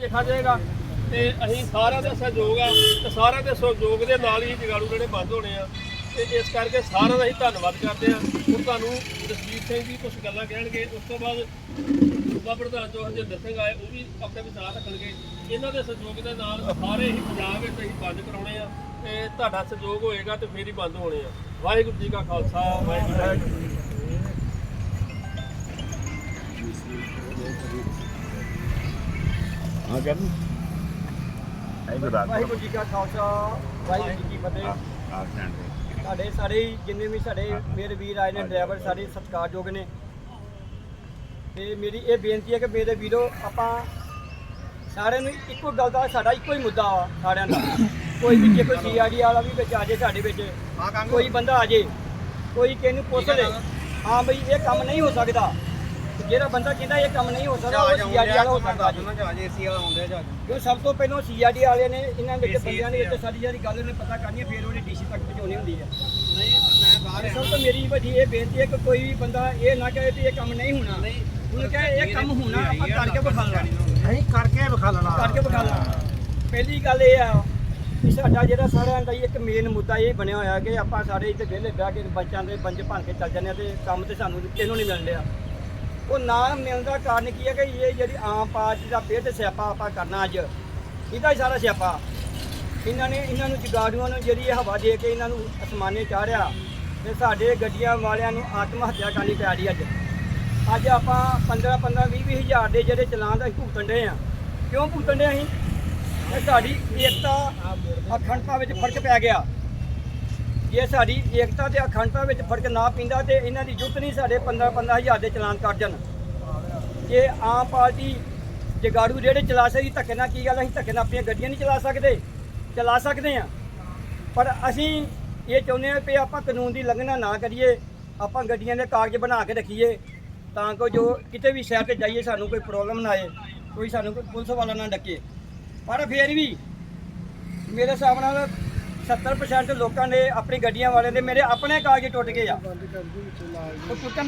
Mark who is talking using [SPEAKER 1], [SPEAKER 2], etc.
[SPEAKER 1] ਦੇਖਾ ਜਾਏਗਾ ਤੇ ਅਸੀਂ ਸਾਰਿਆਂ ਦਾ ਸਹਿਯੋਗ ਆ ਤੇ ਸਾਰਿਆਂ ਦੇ ਸਹਿਯੋਗ ਦੇ ਨਾਲ ਹੀ ਜਗਾੜੂ ਜਿਹੜੇ ਬੰਦ ਹੋਣੇ ਆ ਤੇ ਇਸ ਕਰਕੇ ਸਾਰਿਆਂ ਦਾ ਹੀ ਧੰਨਵਾਦ ਕਰਦੇ ਆ। ਹੁਣ ਤੁਹਾਨੂੰ ਜਸਜੀਤ ਸਿੰਘ ਜੀ ਕੁਝ ਗੱਲਾਂ ਕਹਿਣਗੇ, ਉਸ ਤੋਂ ਬਾਅਦ ਸੂਬਾ ਪ੍ਰਧਾਨ ਜੋ ਹਰਜਿੰਦਰ ਸਿੰਘ ਆਏ, ਉਹ ਵੀ ਆਪਣੇ ਵਿਚਾਰ ਰੱਖਣਗੇ। ਇਹਨਾਂ ਦੇ ਸਹਿਯੋਗ ਦੇ ਨਾਲ ਸਾਰੇ ਹੀ ਪੰਜਾਬ ਵਿੱਚ ਅਸੀਂ ਬੰਦ ਕਰਾਉਣੇ ਆ ਤੇ ਤੁਹਾਡਾ ਸਹਿਯੋਗ ਹੋਏਗਾ ਤੇ ਫੇਰ ਹੀ ਬੰਦ ਹੋਣੇ ਆ। ਵਾਹਿਗੁਰੂ ਜੀ ਕਾ ਖਾਲਸਾ, ਵਾਹਿਗੁਰੂ ਜੀ ਕੀ ਫਤਿਹ।
[SPEAKER 2] ਹਾਂ ਕਰ ਐਂ ਬਤਾ
[SPEAKER 3] ਵਾਹਿਗੁਰੂ ਜੀ ਕਾ ਖਾਲਸਾ ਵਾਹਿਗੁਰੂ ਜੀ ਕੀ ਫਤਿਹ।
[SPEAKER 2] ਆ ਸਟੈਂਡ ਤੇ।
[SPEAKER 3] ਸਾਡੇ ਸਾਰੇ ਹੀ ਜਿੰਨੇ ਵੀ ਸਾਡੇ ਮੇਰੇ ਵੀਰ ਆਏ ਨੇ ਡਰਾਈਵਰ ਸਾਰੇ ਸਤਿਕਾਰਯੋਗ ਨੇ। ਤੇ ਮੇਰੀ ਇਹ ਬੇਨਤੀ ਹੈ ਕਿ ਮੇਰੇ ਵੀਰੋ ਆਪਾਂ ਸਾਰਿਆਂ ਨੂੰ ਇੱਕੋ ਗੱਲ ਦਾ ਸਾਡਾ ਇੱਕੋ ਹੀ ਮੁੱਦਾ ਵਾ ਸਾਰਿਆਂ ਦਾ। ਕੋਈ ਵੀ ਜੇ ਕੋਈ ਸੀਆਰਡੀ ਵਾਲਾ ਵੀ ਵਿੱਚ ਆ ਜੇ ਸਾਡੇ ਵਿੱਚ ਕੋਈ ਬੰਦਾ ਆ ਜੇ ਕੋਈ ਕਿਸੇ ਨੂੰ ਪੁੱਛ ਲੈ। ਹਾਂ ਬਈ ਇਹ ਕੰਮ ਨਹੀਂ ਹੋ ਸਕਦਾ। ਜਿਹੜਾ ਬੰਦਾ ਕਹਿੰਦਾ ਇਹ ਕੰਮ ਨਹੀਂ ਹੋ ਸਕਦਾ ਉਹ ਸੀਆਰਡੀ ਵਾਲਾ ਹੋ ਸਕਦਾ ਜੀ ਕਿਉਂ ਸਭ ਤੋਂ ਪਹਿਲਾਂ ਸੀਆਰਡੀ ਵਾਲੇ ਨੇ ਇਹਨਾਂ ਵਿੱਚ ਬੰਦਿਆਂ ਦੇ ਵਿੱਚ ਸਾਰੀ ਜਿਹੜੀ ਗੱਲ ਨੇ ਪਤਾ ਕਰਨੀ ਹੈ ਫਿਰ ਉਹਨੇ ਡੀਸੀ ਤੱਕ ਪਹੁੰਚਾਉਣੀ ਹੁੰਦੀ ਹੈ। ਨਹੀਂ ਸਭ ਤੋਂ ਮੇਰੀ ਵੱਡੀ ਇਹ ਬੇਨਤੀ ਹੈ ਕਿ ਕੋਈ ਵੀ ਬੰਦਾ ਇਹ ਨਾ ਕਹੇ ਵੀ ਇਹ ਕੰਮ ਨਹੀਂ ਹੋਣਾ। ਉਹਨੂੰ ਕਹੇ ਇਹ ਕੰਮ ਹੋਣਾ ਆਪਾਂ ਕਰਕੇ ਵਿਖਾਉਣਾ
[SPEAKER 4] ਨਹੀਂ ਕਰਕੇ ਵਿਖਾ ਲੈਣਾ।
[SPEAKER 3] ਕਰਕੇ ਵਿਖਾਉਣਾ ਪਹਿਲੀ ਗੱਲ ਇਹ ਆ ਕਿ ਸਾਡਾ ਜਿਹੜਾ ਸਾਰਿਆਂ ਦਾ ਇੱਕ ਮੇਨ ਮੁੱਦਾ ਇਹ ਬਣਿਆ ਹੋਇਆ ਕਿ ਆਪਾਂ ਸਾਰੇ ਇੱਥੇ ਵਿਹਲੇ ਬਹਿ ਕੇ ਬੱਚਿਆਂ ਦੇ ਬੰਜ ਭੰਨ ਕੇ ਚੱਲ ਜਾਂਦੇ ਆ ਤੇ ਕੰਮ ਤੇ ਸਾਨੂੰ ਕਿਹਨੂੰ ਨਹੀਂ ਮਿਲ ਰਿਹਾ ਉਹ ਨਾ ਮਿਲਣ ਦਾ ਕਾਰਨ ਕੀ ਹੈ ਕਿ ਇਹ ਜਿਹੜੀ ਆਮ ਪਾਰਟੀ ਦਾ ਫਿਰ ਤੇ ਸਿਆਪਾ ਆਪਾਂ ਕਰਨਾ ਅੱਜ, ਇਹਦਾ ਹੀ ਸਾਰਾ ਸਿਆਪਾ। ਇਹਨਾਂ ਨੇ, ਇਹਨਾਂ ਨੂੰ ਜਗਾੜੂਆਂ ਨੂੰ ਜਿਹੜੀ ਇਹ ਹਵਾ ਦੇ ਕੇ ਇਹਨਾਂ ਨੂੰ ਅਸਮਾਨੇ ਚਾੜਿਆ ਤੇ ਸਾਡੇ ਗੱਡੀਆਂ ਵਾਲਿਆਂ ਨੂੰ ਆਤਮ ਹੱਤਿਆ ਕਰਨੀ ਪੈ ਰਹੀ ਅੱਜ। ਅੱਜ ਆਪਾਂ 15 15 20 20 ਹਜ਼ਾਰ ਦੇ ਜਿਹੜੇ ਚਲਾਨ ਦਾ ਅਸੀਂ ਭੁਗਤਣ ਦੇ ਆ ਕਿਉਂ ਭੁਗਤਣ ਦੇ ਅਸੀਂ? ਇਹ ਸਾਡੀ ਏਕਤਾ ਅਖੰਡਤਾ ਵਿੱਚ ਫ਼ਰਕ ਪੈ ਗਿਆ। ਜੇ ਸਾਡੀ ਏਕਤਾ ਤੇ ਅਖੰਡਤਾ ਵਿੱਚ ਫ਼ਰਕ ਨਾ ਪੈਂਦਾ ਤੇ ਇਹਨਾਂ ਦੀ ਜੁੱਤ ਨਹੀਂ ਸਾਡੇ 15 15 ਹਜ਼ਾਰ ਦੇ ਚਲਾਨ ਕੱਟ ਜਾਣ। ਜੇ ਆਮ ਪਾਰਟੀ ਜਗਾੜੂ ਜਿਹੜੇ ਚਲਾ ਸਕਦੀ, ਧੱਕੇ ਨਾਲ ਕੀ ਗੱਲ ਅਸੀਂ ਧੱਕੇ ਨਾਲ ਆਪਣੀਆਂ ਗੱਡੀਆਂ ਨਹੀਂ ਚਲਾ ਸਕਦੇ। ਚਲਾ ਸਕਦੇ ਆ ਪਰ ਅਸੀਂ ਇਹ ਚਾਹੁੰਦੇ ਹਾਂ ਕਿ ਆਪਾਂ ਕਾਨੂੰਨ ਦੀ ਲੰਘਣਾ ਨਾ ਕਰੀਏ, ਆਪਾਂ ਗੱਡੀਆਂ ਦੇ ਕਾਗਜ਼ ਬਣਾ ਕੇ ਰੱਖੀਏ, ਤਾਂ ਕਿ ਜੋ ਕਿਤੇ ਵੀ ਸ਼ਹਿਰ ਤੇ ਜਾਈਏ, ਸਾਨੂੰ ਕੋਈ ਪ੍ਰੋਬਲਮ ਨਾ ਆਏ, ਕੋਈ ਸਾਨੂੰ ਕੋਈ ਪੁਲਿਸ ਵਾਲਾ ਨਾ ਡੱਕੇ। ਪਰ ਫਿਰ ਵੀ ਮੇਰੇ ਹਿਸਾਬ ਨਾਲ 70% ਲੋਕਾਂ ਨੇ ਆਪਣੀ ਗੱਡੀਆਂ ਵਾਲਿਆਂ ਦੇ ਮੇਰੇ ਆਪਣੇ ਕਾਗਜ਼ ਟੁੱਟ ਗਏ ਆ। ਉਹ ਟੁੱਟਣ